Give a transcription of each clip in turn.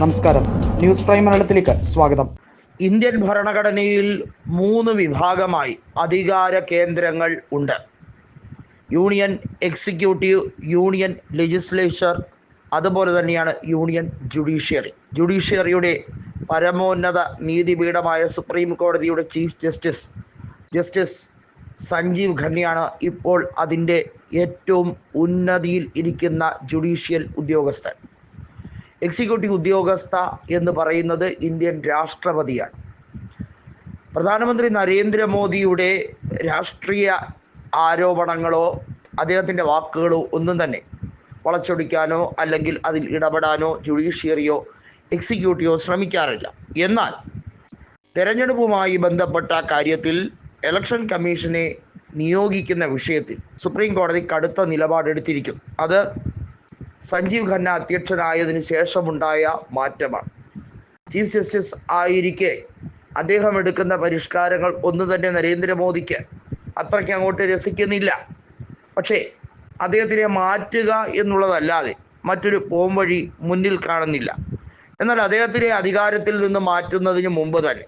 നമസ്കാരം. News prime മലയാളത്തിലേക്ക് സ്വാഗതം. ഇന്ത്യൻ ഭരണഘടനയിൽ മൂന്ന് വിഭാഗമായി അധികാര കേന്ദ്രങ്ങൾ ഉണ്ട്. യൂണിയൻ എക്സിക്യൂട്ടീവ് യൂണിയൻ ലെജിസ്ലേച്ചർ അതുപോലെ തന്നെയാണ് യൂണിയൻ ജുഡീഷ്യറി. ജുഡീഷ്യറിയുടെ പരമോന്നത നീതിപീഠമായ സുപ്രീം കോടതിയുടെ ചീഫ് ജസ്റ്റിസ് ജസ്റ്റിസ് സഞ്ജീവ് ഖന്നയാണ് ഇപ്പോൾ അതിന്റെ ഏറ്റവും ഉന്നതിയിൽ ഇരിക്കുന്ന ജുഡീഷ്യൽ ഉദ്യോഗസ്ഥൻ. എക്സിക്യൂട്ടീവ് ഉദ്യോഗസ്ഥ എന്ന് പറയുന്നത് ഇന്ത്യൻ രാഷ്ട്രപതിയാണ്. പ്രധാനമന്ത്രി നരേന്ദ്രമോദിയുടെ രാഷ്ട്രീയ ആരോപണങ്ങളോ അദ്ദേഹത്തിന്റെ വാക്കുകളോ ഒന്നും തന്നെ വളച്ചൊടിക്കാനോ അല്ലെങ്കിൽ അതിൽ ഇടപെടാനോ ജുഡീഷ്യറിയോ എക്സിക്യൂട്ടീവോ ശ്രമിക്കാറില്ല. എന്നാൽ തെരഞ്ഞെടുപ്പുമായി ബന്ധപ്പെട്ട കാര്യത്തിൽ ഇലക്ഷൻ കമ്മീഷനെ നിയോഗിക്കുന്ന വിഷയത്തിൽ സുപ്രീം കോടതി കടുത്ത നിലപാടെടുത്തിരിക്കും അത് സഞ്ജീവ് ഖന്ന അധ്യക്ഷനായതിനു ശേഷമുണ്ടായ മാറ്റമാണ്. ചീഫ് ജസ്റ്റിസ് ആയിരിക്കെ അദ്ദേഹം എടുക്കുന്ന പരിഷ്കാരങ്ങൾ ഒന്നും തന്നെ നരേന്ദ്രമോദിക്ക് അത്രയ്ക്ക് അങ്ങോട്ട് രസിക്കുന്നില്ല. പക്ഷേ അദ്ദേഹത്തിനെ മാറ്റുക എന്നുള്ളതല്ലാതെ മറ്റൊരു പോംവഴി മുന്നിൽ കാണുന്നില്ല. എന്നാൽ അദ്ദേഹത്തിനെ അധികാരത്തിൽ നിന്ന് മാറ്റുന്നതിന് മുമ്പ് തന്നെ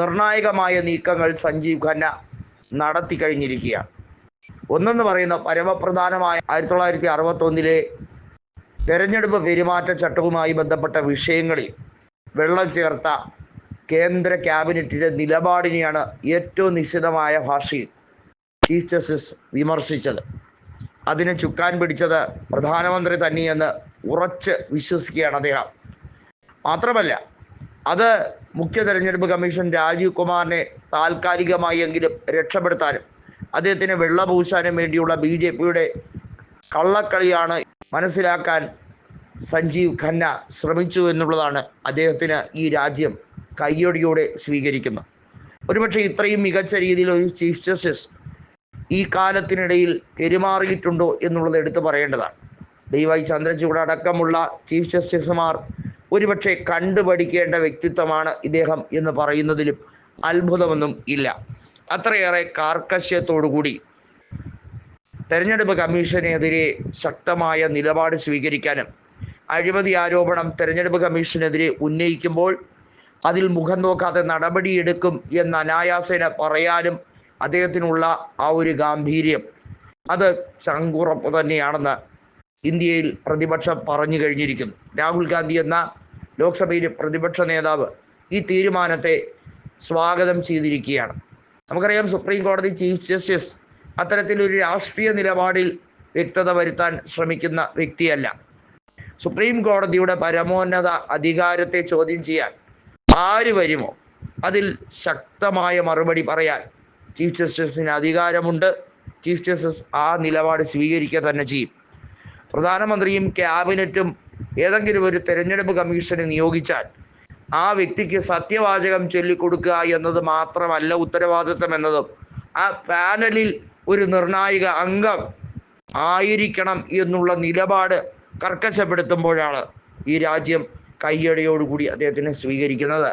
നിർണായകമായ നീക്കങ്ങൾ സഞ്ജീവ് ഖന്ന നടത്തി കഴിഞ്ഞിരിക്കുകയാണ്. ഒന്നെന്ന് പറയുന്ന പരമപ്രധാനമായ ആയിരത്തി തൊള്ളായിരത്തി അറുപത്തൊന്നിലെ തെരഞ്ഞെടുപ്പ് പെരുമാറ്റച്ചട്ടവുമായി ബന്ധപ്പെട്ട വിഷയങ്ങളിൽ വെള്ളം ചേർത്ത കേന്ദ്ര ക്യാബിനറ്റിന്റെ നിലപാടിനെയാണ് ഏറ്റവും നിശ്ചിതമായ ഭാഷയിൽ ചീഫ് ജസ്റ്റിസ് വിമർശിച്ചത്. അതിന് ചുക്കാൻ പിടിച്ചത് പ്രധാനമന്ത്രി തന്നെയെന്ന് ഉറച്ച് വിശ്വസിക്കുകയാണ് അദ്ദേഹം. മാത്രമല്ല അത് മുഖ്യ തെരഞ്ഞെടുപ്പ് കമ്മീഷൻ രാജീവ് കുമാറിനെ താൽക്കാലികമായി എങ്കിലും രക്ഷപ്പെടുത്താനും അദ്ദേഹത്തിന് വെള്ളപൂശാനും വേണ്ടിയുള്ള ബി ജെ പിയുടെ കള്ളക്കളിയാണ് മനസ്സിലാക്കാൻ സഞ്ജീവ് ഖന്ന ശ്രമിച്ചു എന്നുള്ളതാണ് അദ്ദേഹത്തിന് ഈ രാജ്യം കയ്യൊടിയോടെ സ്വീകരിക്കുന്നത്. ഒരുപക്ഷെ ഇത്രയും മികച്ച രീതിയിൽ ഒരു ചീഫ് ജസ്റ്റിസ് ഈ കാലത്തിനിടയിൽ പെരുമാറിയിട്ടുണ്ടോ എന്നുള്ളത് എടുത്തു പറയേണ്ടതാണ്. വൈ ചന്ദ്രചൂഡ് അടക്കമുള്ള ചീഫ് ജസ്റ്റിസുമാർ ഒരുപക്ഷെ കണ്ടുപഠിക്കേണ്ട വ്യക്തിത്വമാണ് ഇദ്ദേഹം എന്ന് പറയുന്നതിലും അത്ഭുതമൊന്നും ഇല്ല. അത്രയേറെ കാർക്കശ്യത്തോടുകൂടി തെരഞ്ഞെടുപ്പ് കമ്മീഷനെതിരെ ശക്തമായ നിലപാട് സ്വീകരിക്കാനും അഴിമതി ആരോപണം തെരഞ്ഞെടുപ്പ് കമ്മീഷനെതിരെ ഉന്നയിക്കുമ്പോൾ അതിൽ മുഖം നോക്കാതെ നടപടിയെടുക്കും എന്ന് അനായാസേന പറയാനും അദ്ദേഹത്തിനുള്ള ആ ഒരു ഗാംഭീര്യം അത് ചങ്കുറപ്പ് തന്നെയാണെന്ന് ഇന്ത്യയിൽ പ്രതിപക്ഷം പറഞ്ഞു കഴിഞ്ഞിരിക്കുന്നു. രാഹുൽ ഗാന്ധി എന്ന ലോക്സഭയിലെ പ്രതിപക്ഷ നേതാവ് ഈ തീരുമാനത്തെ സ്വാഗതം ചെയ്തിരിക്കുകയാണ്. നമുക്കറിയാം സുപ്രീം കോടതി ചീഫ് ജസ്റ്റിസ് അത്തരത്തിലൊരു രാഷ്ട്രീയ നിലപാടിൽ വ്യക്തത വരുത്താൻ ശ്രമിക്കുന്ന വ്യക്തിയല്ല. സുപ്രീം കോടതിയുടെ പരമോന്നത അധികാരത്തെ ചോദ്യം ചെയ്യാൻ ആര് വരുമോ? അതിൽ ശക്തമായ മറുപടി പറയാൻ ചീഫ് ജസ്റ്റിസിന് അധികാരമുണ്ട്. ചീഫ് ജസ്റ്റിസ് ആ നിലപാട് സ്വീകരിക്കുക തന്നെ ചെയ്യും. പ്രധാനമന്ത്രിയും ക്യാബിനറ്റും ഏതെങ്കിലും ഒരു തെരഞ്ഞെടുപ്പ് കമ്മീഷനെ നിയോഗിച്ചാൽ ആ വ്യക്തിക്ക് സത്യവാചകം ചൊല്ലിക്കൊടുക്കുക എന്നത് മാത്രമല്ല ഉത്തരവാദിത്വം എന്നതും ആ പാനലിൽ ഒരു നിർണായക അംഗം ആയിരിക്കണം എന്നുള്ള നിലപാട് കർക്കശപ്പെടുത്തുമ്പോഴാണ് ഈ രാജ്യം കയ്യടിയോടുകൂടി അദ്ദേഹത്തിനെ സ്വീകരിക്കുന്നത്.